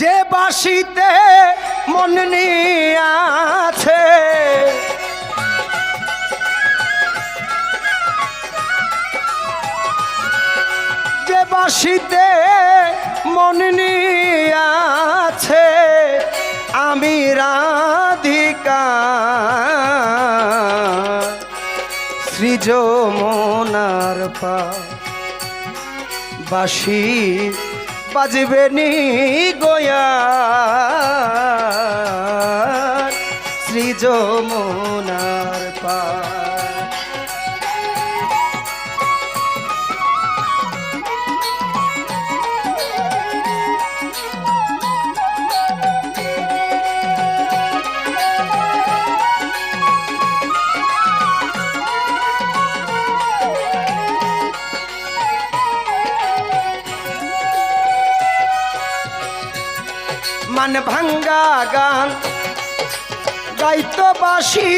যে বাসিতে মন আছে যে বাসিতে মন আছে আমি রাধিকা। সৃজ মনার পা বাসি বাজবে নি গোয়া শ্রী যমুনার পা মান ভাঙ্গা গান গাইতো বাসি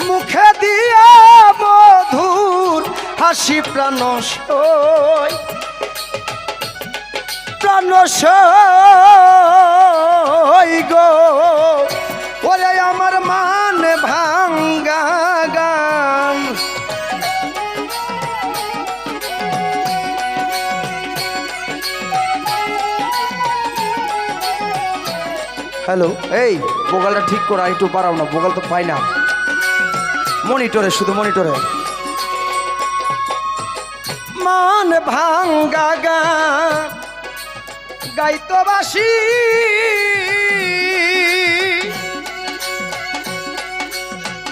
মুখে দিয়া মধুর হাসি প্রাণ প্রাণ হ্যালো, এই, বোগালটা ঠিক করা একটু পারাও না, বোগাল তো পাই না। মনিটরে, শুধু মনিটরে। মান ভাঙ্গা গা গাইতো বাসি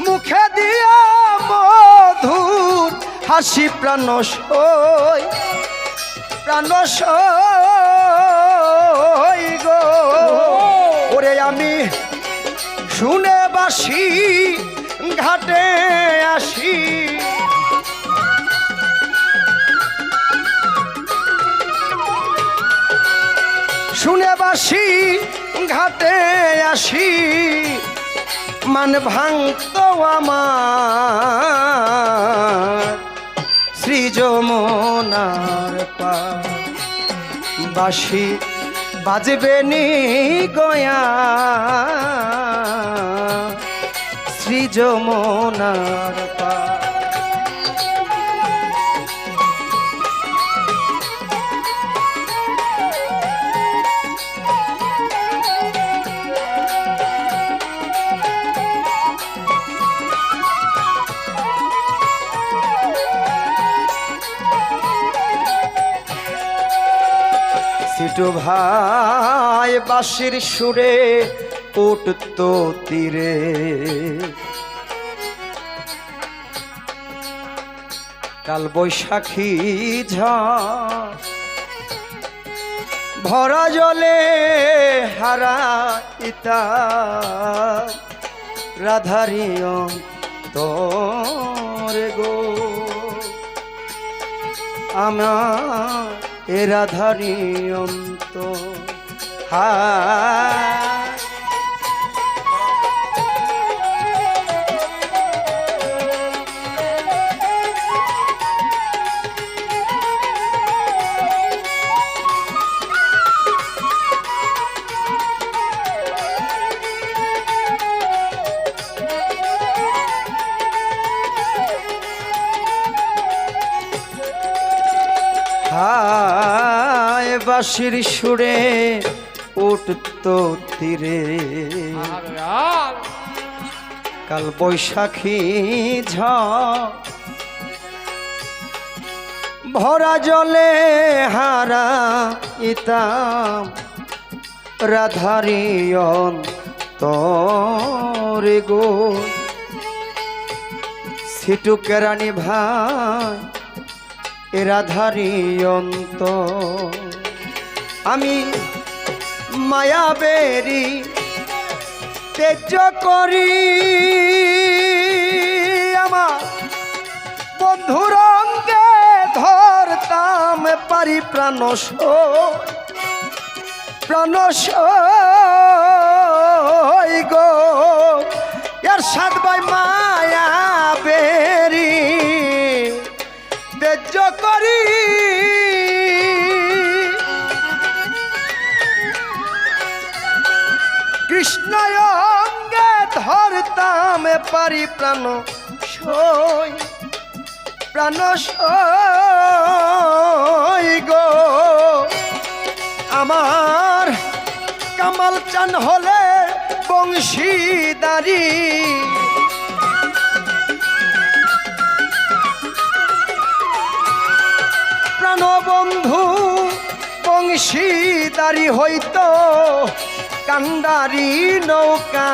মুখে দিয়া মধুর হাসি প্রাণ প্রাণ গো। শুনে বাসি ঘাটে আসি। শুনে বাসি ঘাটে আসি। মান ভাঙত আমার সৃজমনার পা। বাসি বাজবে নি গয়া। যমুনার পা। বাঁশির সুরে উঠত তীরে। কাল বৈশাখী ঝড় ভরা জলে হারা ইতা রাধারিয় তোরে গো। আমার এ রাধারি হায় হায় বাঁশির সুরে উঠত তীরে। কাল বৈশাখী ঝড় ভরা জলে হারা ইতাম। রাধারিয়ন তোরে গো। সিটু কেরানি ভাই, এ রাধারি অন্ত আমি মায়াবেরি তেজ করি আমার বন্ধুর অঙ্গে ধরতাম পারি প্রাণ প্রাণ গো। এর সাত বাই মায়া কৃষ্ণ অঙ্গে ধরতাম পারি প্রাণ সই প্রাণ গো। আমার কামাল চান হলে বংশীদারি। প্রাণবন্ধু বংশীদারি হইত কান্ডারি নৌকা।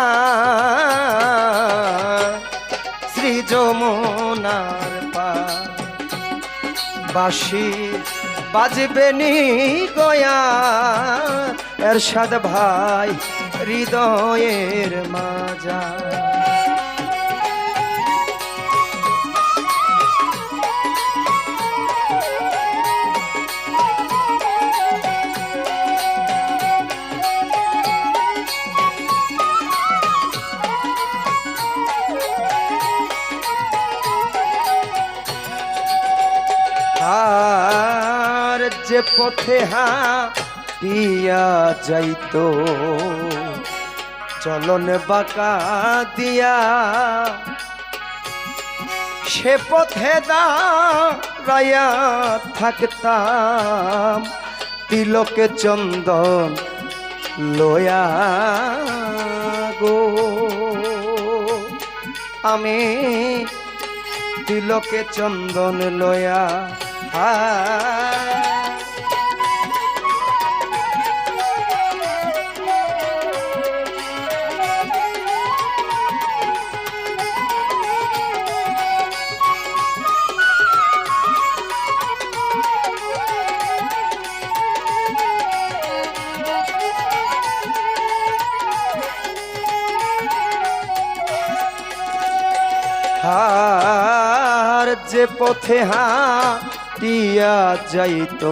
শ্রী যমুনার পা বাসি বাজবে নি গয়া। এরশাদ ভাই হৃদয়ের মাজা পথে হাটিয়া যাইতো। চলন বাঁকা দিয়া সে পথে দাঁড়াইয়া থাকতাম। তিলকে চন্দন লয়া গো। আমি তিলকে চন্দন লয়া আ আর যে পথে হা হাটিয়া যাইত।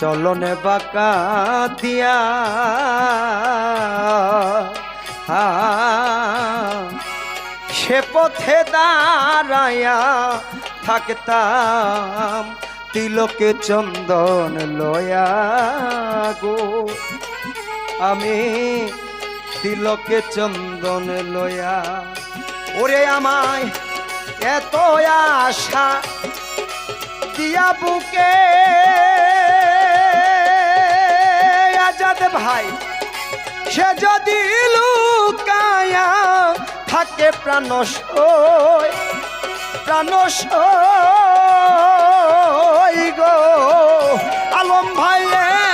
চলনে বাঁকা দিয়া সে পথে দাঁড়ায়া থাকতাম, তিলকে চন্দন লয়া গো। আমি তিলকে চন্দন লয়া ওরে আমায় এত আশা দিয়া বুকে। আজাদ ভাই সে যদি লুকায়া থাকে প্রাণস সই, প্রাণ সই গো। আলম ভাই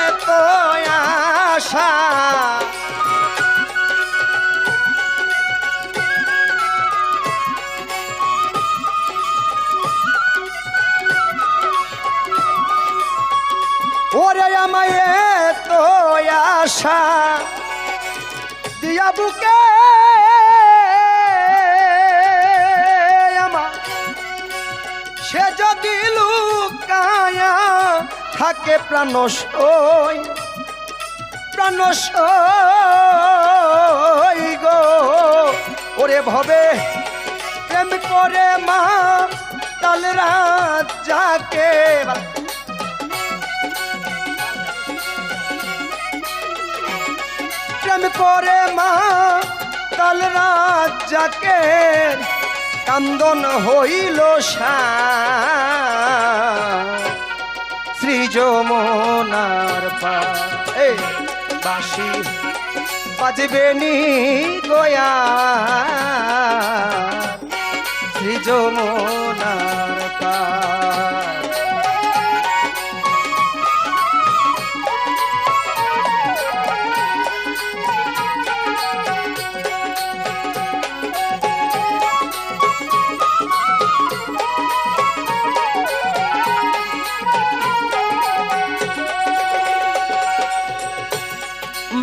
এত আশা। আমায় তো আশা দিয়া বুকে আমার। সে যদি লুকায়া থাকে প্রাণ সই প্রাণ সই গো। ওরে ভবে, প্রেম করে মা, কাল রাত প্রেম করে মা, কাল রাত যাকে কান্দন হইল শ্রী যমুনার পা বাসি বাজবে নি গয়া। শ্রী যমুনার পা।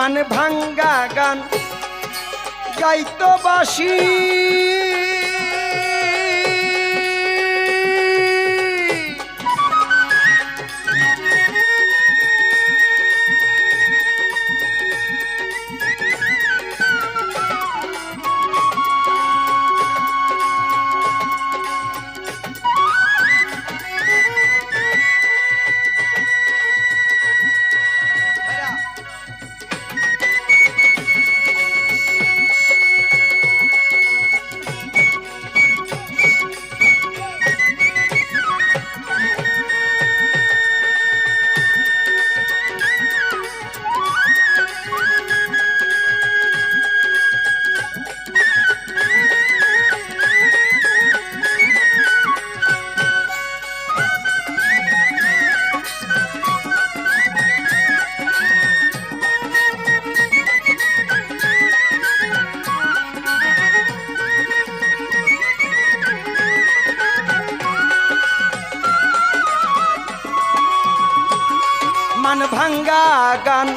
মানে ভাঙ্গা গান। গাইতো বাসি গান।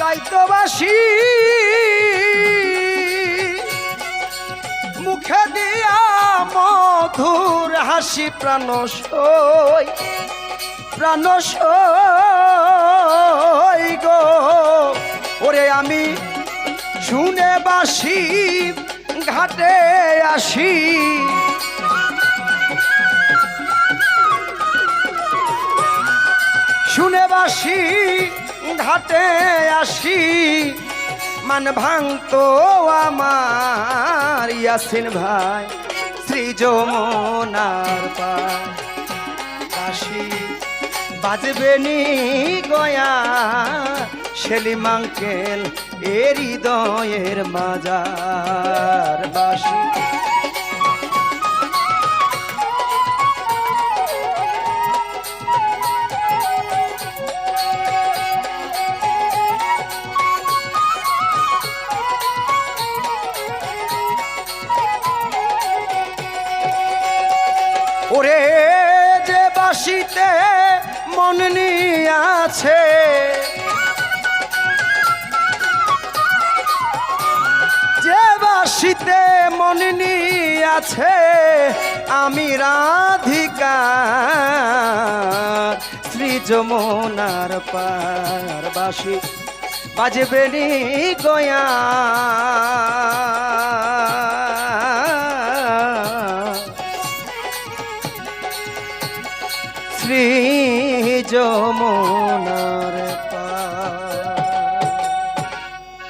গাইতবাসী মুখে দিয়া মধুর হাসি প্রাণ সই প্রাণ সই ওরে আমি শুনে বাসি, ঘাটে আসি। শুনে বাসি ঘাটে আসি। মান ভাঙতো আমার ইয়াসিন ভাই, শ্রী যমুনার পাশি বাজবে নি গয়া সেলিম আঙ্কেল এ হৃদয়ের মাজার। বাসি নিয়াছে যে বাসিতে মন আছে, আমি রাধিকা। শ্রী যমুনার পার বাসি বাজবে নি গয়া। শ্রী যমুনা